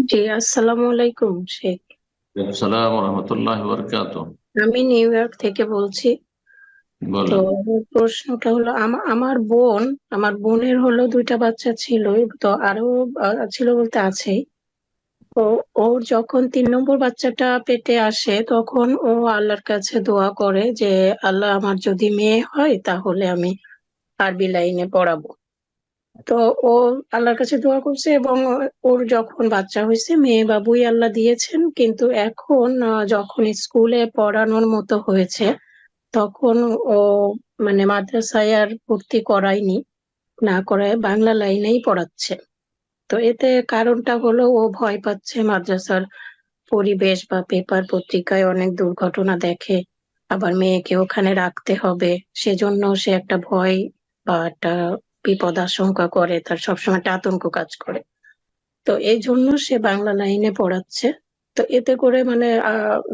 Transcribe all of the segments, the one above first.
জি আসসালামু আলাইকুম শেখ। সালাম রহমতুল্লাহ বরকাত আমি নিউ ইয়র্ক থেকে বলছি। তো প্রশ্নটা হলো আমা- আমার বোন আমার বোনের হলো দুইটা বাচ্চা ছিল তো আরও ছিল বলতে আছেই তো ওর যখন তিন নম্বর বাচ্চাটা পেটে আসে তখন ও আল্লাহর কাছে দোয়া করে যে আল্লাহ আমার যদি মেয়ে হয় তাহলে আমি আরবি লাইনে পড়াবো। তো ও আল্লাহর কাছে দোয়া করছে এবং ওর যখন বাচ্চা হয়েছে, মেয়ে বাবুই আল্লাহ দিয়েছেন। কিন্তু এখন যখন স্কুলে পড়ানোর মতো হয়েছে, তখন ও মানে মাদ্রাসায় আর ভর্তি করায়নি, না করায় বাংলা লাইনেই পড়াচ্ছে। তো এতে কারণটা হলো ও ভয় পাচ্ছে মাদ্রাসার পরিবেশ বা পেপার পত্রিকায় অনেক দুর্ঘটনা দেখে, আবার মেয়েকে ওখানে রাখতে হবে। সেজন্য সে একটা ভয় বা একটা বিপদ আশঙ্কা করে তার সবসময় একটা আতঙ্ক কাজ করে। তো এই জন্য সে বাংলা লাইনে পড়াচ্ছে। তো এতে করে মানে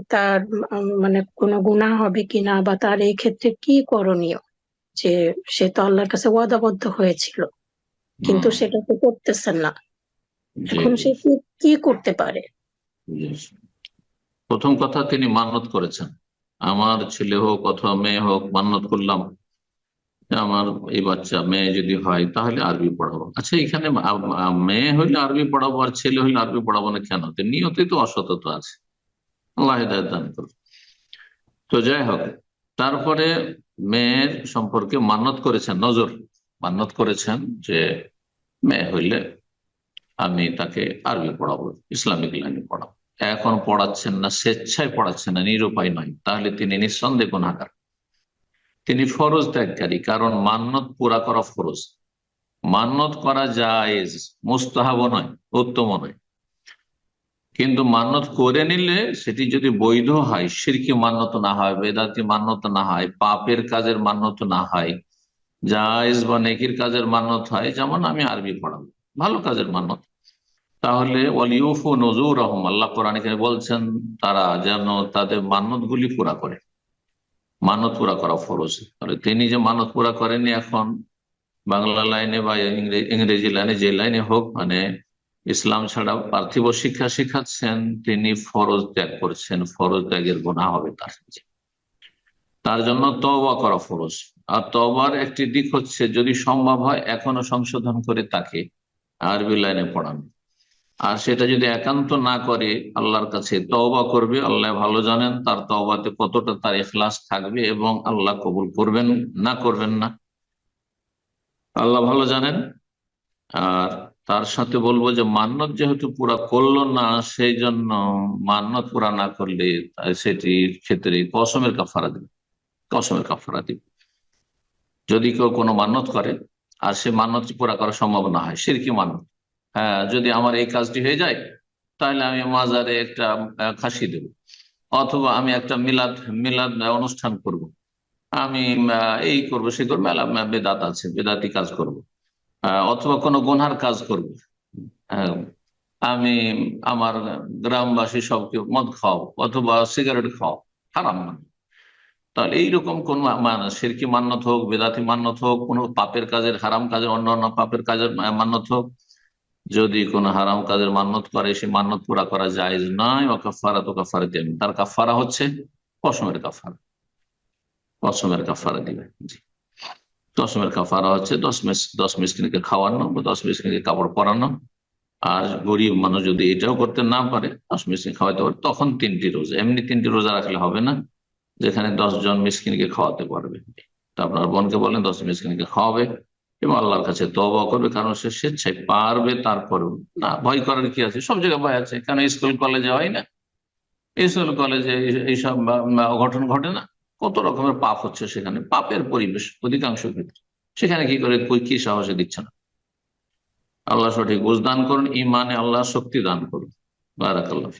তার মানে কোনো গুনাহ হবে কিনা বা তার এই ক্ষেত্রে কি করণীয়? যে সে তো আল্লাহর কাছে ওয়াদাবদ্ধ হয়েছিল কিন্তু সেটা তো করতেছেন না। এখন সে কি কি করতে পারে? প্রথম কথা তিনি মান্নত করেছেন। আমার ছেলে হোক অথবা মেয়ে হোক মান্নত করলাম। আমার এই বাচ্চা, মেয়ে যদি হয় তাহলে আরবি পড়াবো। আচ্ছা এখানে মেয়ে হইলে আরবি পড়াবো আর ছেলে হইলে আরবি পড়াবো না কেন? তো নিয়তেই তো অসততা আছে। আল্লাহ দান করুন তো যাই হোক, তারপরে মেয়ের সম্পর্কে মান্নত করেছেন, নজর মান্নত করেছেন যে মেয়ে হইলে আমি তাকে আরবি পড়াবো, ইসলামিক লাইনে পড়াবো। এখন পড়াচ্ছেন না, স্বেচ্ছায় পড়াচ্ছেন না, নিরুপায় নয়। তাহলে তিনি নিঃসন্দেহ গুণাগার তিনি ফরজ ত্যাগকারী, কারণ মান্নত পুরা করা ফরজ। মান্নত করা জায়েজ, মুস্তাহাব নয়, উত্তম নয়। কিন্তু মান্নত করে নিলে সেটি যদি বৈধ হয়, সিরকি মান্যত না হয়, বেদাতি মান্যত না হয়, পাপের কাজের মান্যত না হয়, জায়েজ বা নেকির কাজের মান্যত হয়, যেমন আমি আরবি পড়াবো, ভালো কাজের মান্যত তাহলে ওয়ালিউফু নজুর রহম আল্লাহ কোরআন বলছেন, তারা যেন তাদের মান্যত গুলি পুরা করে। মানত পুরা করা ফরজ। তাহলে তিনি যে মানত পুরা করেনি এখন, বাংলা লাইনে বা ইংরেজি লাইনে, যে লাইনে হোক মানে ইসলাম ছাড়া পার্থিব শিক্ষা শিখাচ্ছেন, তিনি ফরজ ত্যাগ করছেন, ফরজ ত্যাগের গোনা হবে তার তার জন্য তওবা করা ফরজ। আর তওবার একটি দিক হচ্ছে, যদি সম্ভব হয়, এখনও সংশোধন করে তাকে আরবি লাইনে পড়ানো। আর সেটা যদি একান্ত না করে, আল্লাহর কাছে তওবা করবে, আল্লাহ ভালো জানেন তার তওবাতে কতটা তার এখলাস থাকবে এবং আল্লাহ কবুল করবেন না করবেন না। আল্লাহ ভালো জানেন। আর তার সাথে বলব যে মান্নত যেহেতু পুরা করল না সেই জন্য মান্নত পুরা না করলে সেটির ক্ষেত্রে কসমের কাফারা দিবে। কসমের কাফারা দিবে। যদি কেউ কোনো মান্নত করে, আর সে মান্নত পুরা করা সম্ভব না হয় সিরকি মান্নত? হ্যাঁ যদি আমার এই কাজটি হয়ে যায় তাহলে আমি মাজারে একটা খাসি দেব অথবা আমি একটা মিলাদ মিলাদ অনুষ্ঠান করব। আমি এই করব সে করব বেদাত আছে বেদাতি কাজ করব। অথবা কোনো গুনহার কাজ করব আহ, আমি আমার গ্রামবাসী সবকে মদ খাও অথবা সিগারেট খাও হারাম না তাহলে এইরকম কোন সিরকি মান্যত হোক বেদাতি মান্যত হোক কোনো পাপের কাজের হারাম কাজের অন্য অন্য পাপের কাজের মান্যত হোক যদি কোনো হারাম কাজের মান্যত করে সে মান্যত পুরা করা যায় নয়। ও কাফারা তো কাফারা দেবেন তার কাফারা হচ্ছে কসমের কাফারা কসমের কাফারা দিবে দশমের কাফারা হচ্ছে দশ মিস, দশ মিসকিনকে খাওয়ানো বা দশ মিসকিনকে কাপড় পরানো। আর গরিব মানুষ যদি এটাও করতে না পারে, দশ মিসকিন খাওয়াতে পারে তখন তিনটি রোজা। এমনি তিনটি রোজা রাখলে হবে না, যেখানে দশ জন মিসকিনকে খাওয়াতে পারবে। তা আপনার বোনকে বলেন দশ মিসকিনকে খাওয়াবে। এবং আল্লাহর কাছে তবা করবে, কারণ সে স্বেচ্ছায় পারবে তারপরেও। না, ভয় করার কি আছে? সব জায়গায় ভয় আছে। কেন স্কুল, কলেজে হয় না? স্কুল, কলেজে এইসব অঘটন ঘটে না? কত রকমের পাপ হচ্ছে সেখানে। পাপের পরিবেশ অধিকাংশ ক্ষেত্রে। সেখানে কি করে? কই কি সাহসে দিচ্ছে না? আল্লাহ সঠিক বুঝ দান করুন ইমানে আল্লাহ শক্তি দান করুন। বারাকাল্লাহ